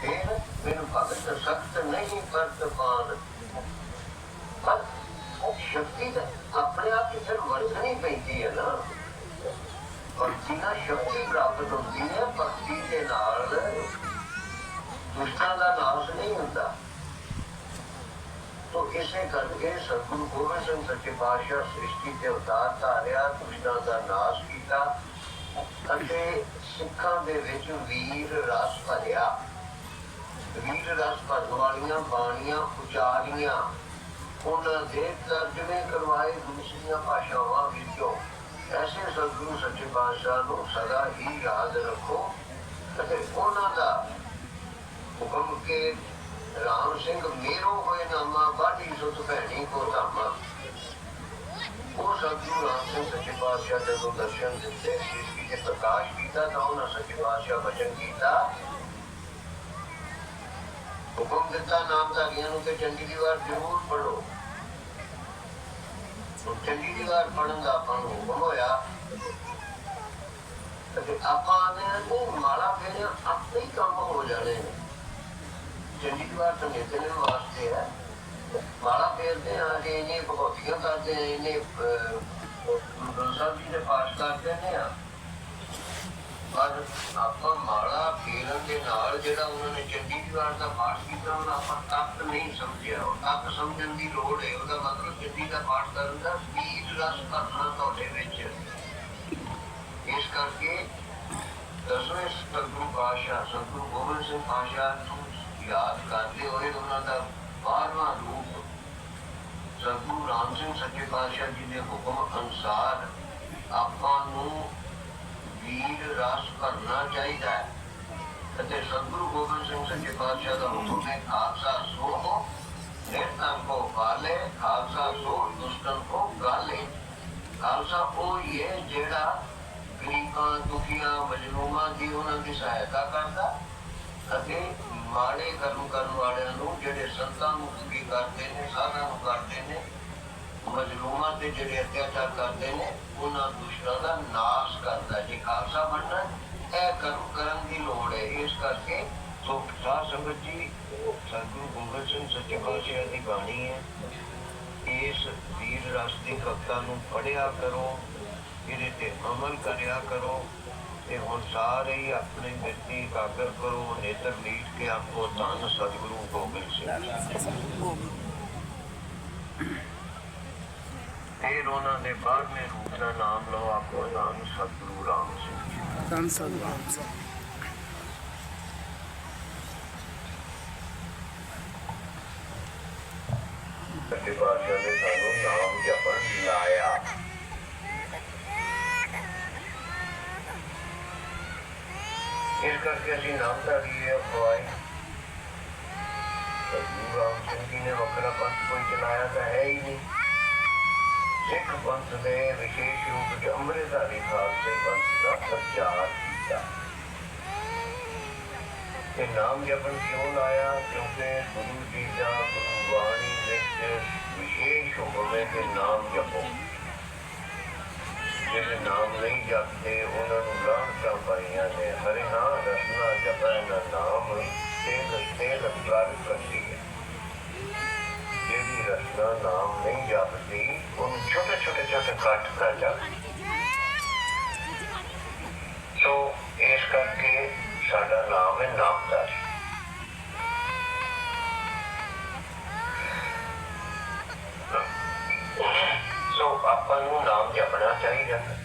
ਫਿਰ ਮੈਨੂੰ ਭਗਤ ਸਖਤ ਨਹੀਂ ਵਰਤਮਾਨ। ਪਰ ਉਹ ਸ਼ਕਤੀ ਤਾਂ ਆਪਣੇ ਆਪ ਹੀ ਫਿਰ ਵਰਤਣੀ ਪੈਂਦੀ ਹੈ ਨਾ। ਭਗਤੀ ਨਾਲ ਸ਼ਕਤੀ ਪ੍ਰਾਪਤ ਹੁੰਦੀ ਹੈ ਭਗਤੀ ਦੇ ਨਾਲ, ਦੁਸ਼ਟਾਂ ਦਾ ਨਾਸ਼ ਨਹੀਂ ਹੁੰਦਾ। ਤੋ ਇਸੇ ਕਰਕੇ ਸਤਿਗੁਰੂ ਗੋਬਿੰਦ ਸਿੰਘ ਸੱਚੇ ਪਾਤਸ਼ਾਹ ਸ੍ਰਿਸ਼ਟੀ ਤੇ ਉਤਾਰ ਧਾਰਿਆ, ਦੁਸ਼ਟਾਂ ਦਾ ਨਾਸ਼ ਕੀਤਾ ਅਤੇ ਸਿੱਖਾਂ ਦੇ ਵਿੱਚ ਵੀਰ ਰਸ ਭਰਿਆ। ਵੀਰ ਰਸ ਭਰਨ ਵਾਲੀਆਂ ਬਾਣੀਆਂ ਉਚਾਰੀਆਂ ਉਹਨਾਂ ਦੇ ਤਰਜਮੇ ਕਰਵਾਏ ਦੂਸਰੀਆਂ ਭਾਸ਼ਾਵਾਂ ਵਿੱਚੋਂ। ਐਸੇ ਸਤਿਗੁਰੂ ਸੱਚੇ ਪਾਤਸ਼ਾਹ ਨੂੰ ਸਦਾ ਹੀ ਯਾਦ ਰੱਖੋ ਅਤੇ ਉਹਨਾਂ ਦਾ ਹੁਕਮ ਕੇ ਰਾਮ ਸਿੰਘ ਮੇਰੋ ਹੋਏ ਨਾਮਾ ਬਾਢੀ ਸੁਤ ਭੈਣੀ ਕੋ ਧਾਮਾ। ਉਹ ਸਤਿਗੁਰੂ ਰਾਮ ਸਿੰਘ ਸੱਚੇ ਪਾਤਸ਼ਾਹ ਦੇ ਦਰਸ਼ਨ ਦਿੱਤੇ ਸ੍ਰਿਸ਼ਟੀ ਦੇ ਪ੍ਰਕਾਸ਼ ਕੀਤਾ ਤਾਂ ਉਹਨਾਂ ਸੱਚੇ ਪਾਤਸ਼ਾਹ ਵਚਨ ਕੀਤਾ ਹੁਕਮ ਦਿੱਤਾ ਨਾਮਧਾਰੀਆਂ ਨੂੰ ਕਿ ਚੰਗੀ ਦੀ ਵਾਰ ਜ਼ਰੂਰ ਪੜੋ ਉਹ ਚੰਗੀ ਦੀ ਵਾਰ ਪੜਨ ਦਾ ਆਪਾਂ ਨੂੰ ਹੁਕਮ ਹੋਇਆ ਤੇ ਆਪਾਂ ਨੇ ਉਹ ਮਾਲਾ ਫੇਰਿਆ ਆਪੇ ਕੰਮ ਹੋ ਜਾਣੇ ਨੇ। ਚੰਗੀ ਦੀ ਵਾਰ ਤਾਂ ਨਿਤਨੇ ਵਾਸਤੇ ਹੈ। ਮਾਲਾ ਫੇਰਦੇ ਆ ਜੇ ਇਹਨੇ ਭਗਵਤੀਆਂ ਕਰਦੇ ਆ ਇਹਨੇ ਗੁਰੂ ਸਾਹਿਬ ਜੀ ਦੇ ਪਾਠ ਕਰਦੇ ਨੇ ਆ ਪਰ ਆਪਾਂ ਮਾਲਾ ਫੇਰਨ ਦੇ ਨਾਲ ਜਿਹੜਾ ਉਹਨਾਂ ਨੇ ਚੰਗੀ ਦੀ ਦਾ ਪਾਠ ਕੀਤਾ ਉਹਦਾ ਆਪਾਂ ਤੱਕ ਨਹੀਂ ਸਮਝਿਆ। ਉਹ ਤੱਕ ਸਮਝਣ ਦੀ ਲੋੜ ਹੈ। ਉਹਦਾ ਮਤਲਬ ਚੰਗੀ ਦਾ ਪਾਠ ਕਰਨ ਦਾ ਬੀਜ ਰਸ ਭਰਨਾ ਤੁਹਾਡੇ ਵਿੱਚ। ਇਸ ਕਰਕੇ ਦਸਵੇਂ ਸਤਿਗੁਰੂ ਪਾਤਸ਼ਾਹ, ਸਤਿਗੁਰੂ ਗੋਬਿੰਦ ਸਿੰਘ ਪਾਤਸ਼ਾਹ ਨੂੰ ਯਾਦ ਕਰਦੇ ਹੋਏ ਉਹਨਾਂ ਦਾ ਬਾਰਵਾਂ ਰੂਪ। ਸਤਿਗੁਰੂ ਰਾਮ ਸਿੰਘ ਸੱਚੇ ਪਾਤਸ਼ਾਹ ਜੀ ਦੇ ਹੁਕਮ ਅਨੁਸਾਰ ਆਪਾਂ ਨੂੰ ਵੀਰ ਰਸ ਭਰਨਾ ਚਾਹੀਦਾ ਹੈ। ਅਤੇ ਸਤਿਗੁਰੂ ਗੋਬਿੰਦ ਸਿੰਘ ਸੱਚੇ ਪਾਤਸ਼ਾਹ ਦਾ ਹੁਕਮ ਹੈ, ਖਾਲਸਾ ਸੋ ਨਿਰਤਨ ਕੋ ਪਾਲੇ ਖਾਲਸਾ ਸੋ ਦੁਸ਼ਟਨ ਕੋ ਗਾਲੇ ਖਾਲਸਾ ਉਹ ਹੀ ਹੈ ਜਿਹੜਾ ਗਰੀਬਾਂ, ਦੁਖੀਆਂ ਮਜਲੂਮਾਂ ਦੀ ਉਹਨਾਂ ਦੀ ਸਹਾਇਤਾ ਕਰਦਾ ਅਤੇ ਮਾੜੇ ਕਰਮ ਕਰਨ ਵਾਲਿਆਂ ਨੂੰ ਜਿਹੜੇ ਸੰਤਾਂ ਨੂੰ ਦੁਖੀ ਕਰਦੇ ਨੇ ਸਾਧਾਂ ਨੂੰ ਕਰਦੇ ਨੇ ਮਜਲੂਮਾਂ ਤੇ ਜਿਹੜੇ ਅਤਿਆਚਾਰ ਕਰਦੇ ਨੇ, ਉਹਨਾਂ ਦੁਸ਼ਟਾਂ ਦਾ ਨਾਸ਼ ਕਰਦਾ ਜੇ ਖਾਲਸਾ ਬਣਨਾ ਇਹ ਕਰਮ ਕਰਨ ਦੀ ਲੋੜ ਹੈ ਇਸ ਕਰਕੇ ਸੋ ਸਾਧ ਸੰਗਤ ਜੀ ਸਤਿਗੁਰੂ ਗੋਬਿੰਦ ਦੀ ਬਾਣੀ ਹੈ। ਇਸ ਵੀਰ ਰਸ ਦੀ ਕਵਿਤਾ ਨੂੰ ਪੜਿਆ ਕਰੋ, ਇਹਦੇ ਤੇ ਅਮਲ ਕਰਿਆ ਕਰੋ ਤੇ ਹੁਣ ਸਾਰੇ ਹੀ ਆਪਣੇ ਮਿੱਟੀ ਕਾਗਰ ਕਰੋ, ਨੇਤਰ ਲੀਟ ਕੇ ਆਪਕੋ ਧੰਨ ਸਤਿਗੁਰੂ ਗੋਬਿੰਦ ਸਿੰਘ। ਫਿਰ ਉਹਨਾਂ ਦੇ ਬਾਰਵੇਂ ਰੂਪ ਦਾ ਨਾਮ ਲਓ ਆਪਕੋ ਧੰਨ ਸਤਿਗੁਰੂ ਰਾਮ ਸਿੰਘ ਧੰਨ ਸਤਿ ਰਾਮ ਸਿੰਘ। ਸੱਚੇ ਪਾਤਸ਼ਾਹ ਨੇ ਸਾਨੂੰ ਨਾਮ ਜਪਣ ਲਾਇਆ ਇਸ ਕਰਕੇ ਅਸੀਂ ਨਾਮ ਦਾ ਵੀ ਇਹ ਅਖਵਾਈ ਗੁਰੂ ਰਾਮ ਸਿੰਘ ਜੀ ਨੇ ਵੱਖਰਾ ਪੰਥ ਕੋਈ ਚਲਾਇਆ ਤਾਂ ਹੈ ਹੀ ਨਹੀਂ ਸਿੱਖ ਪੰਥ ਦੇ ਵਿਸ਼ੇਸ਼ ਰੂਪ ਚ ਅੰਮ੍ਰਿਤਧਾਰੀ ਖਾਲਸੇ ਪੰਥ ਦਾ ਪ੍ਰਚਾਰ ਕੀਤਾ ਤੇ ਨਾਮ ਜਪਣ ਕਿਉਂ ਲਾਇਆ? ਕਿਉਂਕਿ ਗੁਰੂ ਜੀ ਦਾ ਗੁਰੂ ਬਾਣੀ ਵਿੱਚ ਵਿਸ਼ੇਸ਼ ਹੁਕਮ ਹੈ ਕਿ ਨਾਮ ਜਪੋ। ਜਿਹੜੇ ਨਾਮ ਨਹੀਂ ਜਪਦੇ, ਉਹਨਾਂ ਨੂੰ ਲਾਹਣਤਾਂ ਪਾਈਆਂ ਨੇ। ਹਰੇ ਹਾਂ, ਰਸਨਾ ਜਪੈ ਨਾ ਨਾਮ ਤੇ ਤੇ ਲਗਾਰ ਕਰਦੀ ਹੈ। ਜਿਹੜੀ ਰਸਨਾ ਨਾਮ ਨਹੀਂ ਜਪਦੀ, ਉਹਨੂੰ ਛੋਟੇ ਛੋਟੇ ਛੋਟੇ ਕੱਟ ਕਰ ਜਾ। ਸੋ ਇਸ ਕਰਕੇ ਸਾਡਾ ਨਾਮ ਹੈ ਨਾਮਦਾਰੀ ਸੋ ਆਪਾਂ ਨੂੰ ਨਾਮ ਜਪਣਾ ਚਾਹੀਦਾ ਹੈ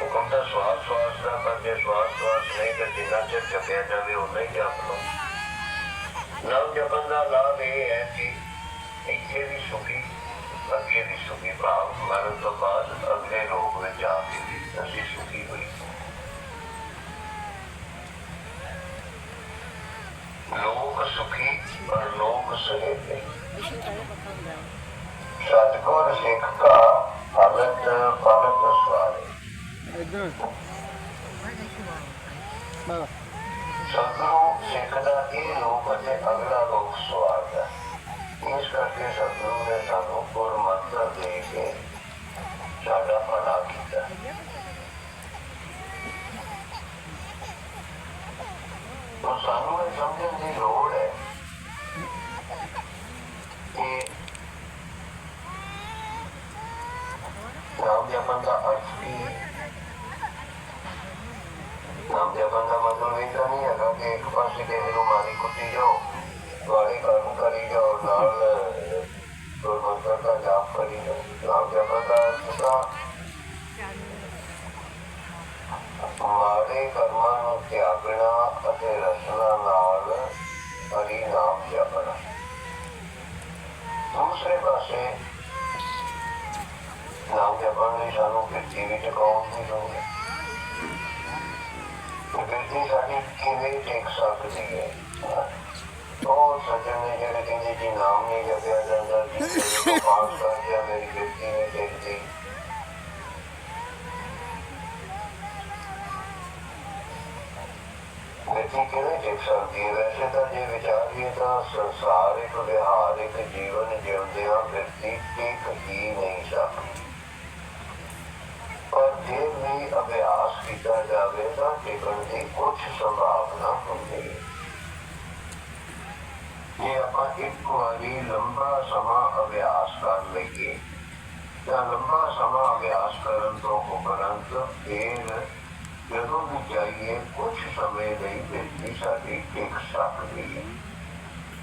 ਹੁਕਮ ਦਾ ਸਵਾਸ ਸਵਾਸ ਦਾ ਕਰਦੇ ਸਵਾਸ ਸਵਾਸ ਨਹੀਂ ਤੇ ਜਿੰਨਾ ਚਿਰ ਜਪਿਆ ਜਾਵੇ ਉਹ ਨਹੀਂ ਜਪ ਲਓ ਨਾਮ ਜਪਣ ਦਾ ਲਾਭ ਇਹ ਹੈ ਕਿ ਇੱਥੇ ਵੀ ਸੁਖੀ ਅੱਗੇ ਵੀ ਸੁਖੀ ਭਾਵ ਮਰਨ ਤੋਂ ਬਾਅਦ ਅਗਲੇ ਲੋਕ ਵਿੱਚ ਜਾ ਕੇ ਵੀ ਅਸੀਂ ਸੁਖੀ ਹੋਈ ਲੋਕ ਸੁਖੀ ਪਰ ਲੋਕ ਸਹੇਤੇ ਸਤਿਗੁਰ ਸਿੱਖ ਕਾ ਭਗਤ ਭਗਤ ਸਵਾਰੇ ਇਧਰ ਬਾ ਸਿੱਖ ਦਾ ਇਹ ਲੋਕ ਅਤੇ ਅਗਲਾ ਲੋਕ ਸਵਾਰਦਾ ਇਸ ਕਰਕੇ ਸਤਗੁਰੂ ਨੇ ਸਾਨੂੰ ਗੁਰਮਤਿ ਦੇ ਕੇ mata HP Namanya benda-benda ini kan ya, kakek kepas di rumah ਨਹੀਂ ਹੋਵੇ ਬੇਟੀ ਸਾਡੀ ਕਿਵੇਂ ਦੇਖ ਸਕਦੀ ਹੈ ਉਹ ਸੱਜਣ ਨੇ ਜਿਹੜੇ ਕਹਿੰਦੇ ਜੀ ਨਾਮ ਨਹੀਂ ਜਪਿਆ ਜਾਂਦਾ ਜੀ ਪਾਸ ਕਰ ਗਿਆ ਮੇਰੀ ਬੇਟੀ ਨਹੀਂ ਦੇਖਦੀ ਬੇਟੀ ਕਿਵੇਂ ਦੇਖ ਸਕਦੀ ਹੈ ਵੈਸੇ ਤਾਂ ਜੇ ਵਿਚਾਰੀਏ ਤਾਂ ਸੰਸਾਰ ਇੱਕ ਵਿਹਾਰਿਕ ਜੀਵਨ ਜਿਉਂਦੇ ਆ ਵਿਅਕਤੀ ਟਿਕ ਹੀ ਨਹੀਂ ਸਕਦੀ ਪਰ ਜੇ ਵੀ ਅਭਿਆਸ ਕੀਤਾ ਜਾਵੇ ਤਾਂ ਟਿਕਣ ਦੀ ਕੁਝ ਸੰਭਾਵਨਾ ਹੁੰਦੀ ਹੈ ਜੇ ਆਪਾਂ ਇੱਕ ਵਾਰੀ ਲੰਬਾ ਸਮਾਂ ਅਭਿਆਸ ਕਰ ਲਈਏ ਤਾਂ ਲੰਬਾ ਸਮਾਂ ਅਭਿਆਸ ਕਰਨ ਤੋਂ ਉਪਰੰਤ ਫਿਰ ਜਦੋਂ ਵੀ ਚਾਹੀਏ ਕੁਝ ਸਮੇਂ ਲਈ ਬਿਜਲੀ ਸਾਡੀ ਟਿਕ ਸਕਦੀ ਹੈ।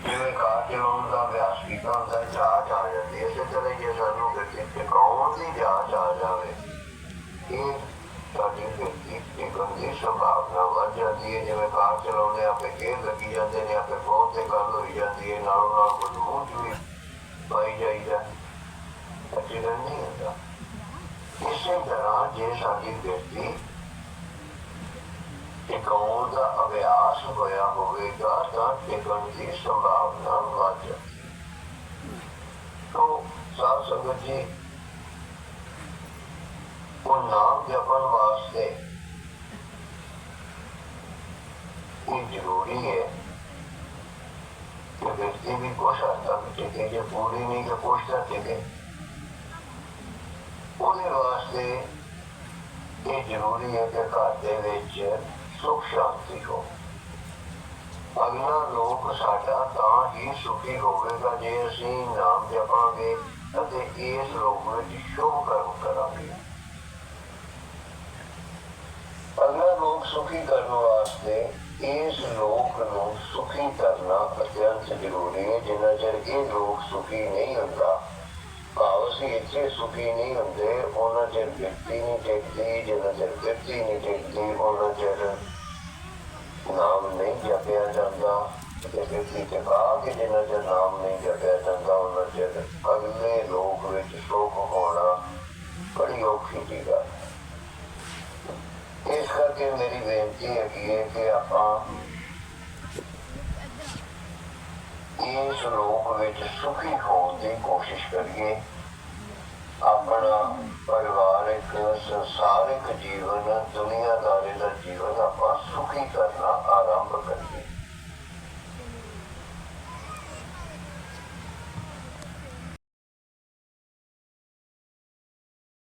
ਜਿਵੇਂ ਕਾਰ ਚਲਾਉਣ ਦਾ ਅਭਿਆਸ ਕੀਤਾ ਹੁੰਦਾ ਹੈ, ਜਾਂਚ ਆ ਜਾਂਦੀ ਹੈ ਇਸੇ ਤਰ੍ਹਾਂ ਜੇ ਸਾਨੂੰ ਗੱਡੀ ਟਿਕਾਉਣ ਦੀ ਜਾਂਚ ਆ ਜਾਵੇ। ਇਹ ਸਾਡੀ ਬਿਜਲੀ ਟਿਕਣ ਦੀ ਸੰਭਾਵਨਾ ਵੱਧ ਜਾਂਦੀ ਹੈ ਜਿਵੇਂ ਕਾਰ ਚਲਾਉਂਦੇ ਆਪੇ ਗੇਰ ਲੱਗੀ ਜਾਂਦੇ ਨੇ ਆਪੇ ਫੋਨ ਤੇ ਗੱਲ ਹੋਈ ਜਾਂਦੀ ਹੈ ਨਾਲੋਂ ਨਾਲ ਕੁਝ ਮੂੰਹ ਚ ਵੀ ਪਾਈ ਜਾਈਦਾ ਅਚੀਰਨ ਨਹੀਂ ਹੁੰਦਾ ਇਸੇ ਤਰ੍ਹਾਂ ਜੇ ਸਾਡੀ ਬਿਜਲੀ ਟਿਕਾਉਣ ਦਾ ਅਭਿਆਸ ਹੋਇਆ ਹੋਵੇਗਾ ਤਾਂ ਟਿਕਣ ਦੀ ਸੰਭਾਵਨਾ ਵੱਧ ਜਾਂਦੀ ਤੋ ਸਾਧ ਸੰਗਤ ਜੀ ਉਹ ਨਾਮ ਜਪਣ ਵਾਸਤੇ ਇਹ ਜ਼ਰੂਰੀ ਹੈ ਕਿ ਵਿਅਕਤੀ ਵੀ ਕੁਛ ਹੱਦ ਤੱਕ ਟਿਕੇ ਜੇ ਪੂਰੀ ਨਹੀਂ ਤਾਂ ਕੁਛ ਤਾਂ ਟਿਕੇ ਉਹਦੇ ਵਾਸਤੇ ਇਹ ਜ਼ਰੂਰੀ ਹੈ ਕਿ ਘਰ ਦੇ ਵਿੱਚ ਸੁਖ ਸ਼ਾਂਤੀ ਹੋ ਅਗਲਾ ਲੋਕ ਸਾਡਾ ਤਾਂ ਹੀ ਸੁਖੀ ਹੋਵੇਗਾ ਜੇ ਅਸੀਂ ਨਾਮ ਜਪਾਂਗੇ ਅਤੇ ਇਸ ਲੋਕ ਵਿੱਚ ਸ਼ੁਭ ਕਰੋ ਕਰਾਂਗੇ ਅਗਲਾ ਲੋਕ ਸੁਖੀ ਕਰਨ ਵਾਸਤੇ ਇਸ ਲੋਕ ਨੂੰ ਸੁਖੀ ਕਰਨਾ ਅਤਿਅੰਤ ਜ਼ਰੂਰੀ ਹੈ। ਜਿੰਨਾ ਚਿਰ ਇਹ ਲੋਕ ਸੁਖੀ ਨਹੀਂ ਹੁੰਦਾ, ਭਾਵ ਅਸੀਂ ਇੱਥੇ ਸੁਖੀ ਨਹੀਂ ਹੁੰਦੇ, ਉਹਨਾਂ ਚਿਰ ਵਿਅਕਤੀ ਨਹੀਂ ਟਿਕਦੀ, ਜਿੰਨਾ ਚਿਰ ਵਿਅਕਤੀ ਨਹੀਂ ਟਿਕਦੀ, ਉਹਨਾਂ ਚਿਰ ਨਾਮ ਨਹੀਂ ਜਪਿਆ ਜਾਂਦਾ। ਤੇ ਵਿਅਕਤੀ ਤੇ ਕਹਾ ਕਿ ਜਿੰਨਾ ਚਿਰ ਨਾਮ ਨਹੀਂ ਜਪਿਆ ਜਾਂਦਾ, ਉਹਨਾਂ ਚਿਰ ਅਗਲੇ ਲੋਕ ਵਿੱਚ ਸੁਖ ਹੋਣਾ ਬੜੀ ਔਖੀ ਚੀਜ਼ ਮੇਰੀ ਬੇਨਤੀ ਹੈਗੀ ਹੈ ਕਿ ਆਪਾਂ ਇਸ ਲੋਕ ਵਿੱਚ ਸੁਖੀ ਹੋਣ ਦੀ ਕੋਸ਼ਿਸ਼ ਕਰੀਏ ਆਪਣਾ ਪਰਿਵਾਰਿਕ, ਸੰਸਾਰਿਕ ਜੀਵਨ, ਦੁਨੀਆਦਾਰੀ ਦਾ ਜੀਵਨ ਆਪਾਂ ਸੁਖੀ ਕਰਨਾ ਆਰੰਭ ਕਰੀਏ।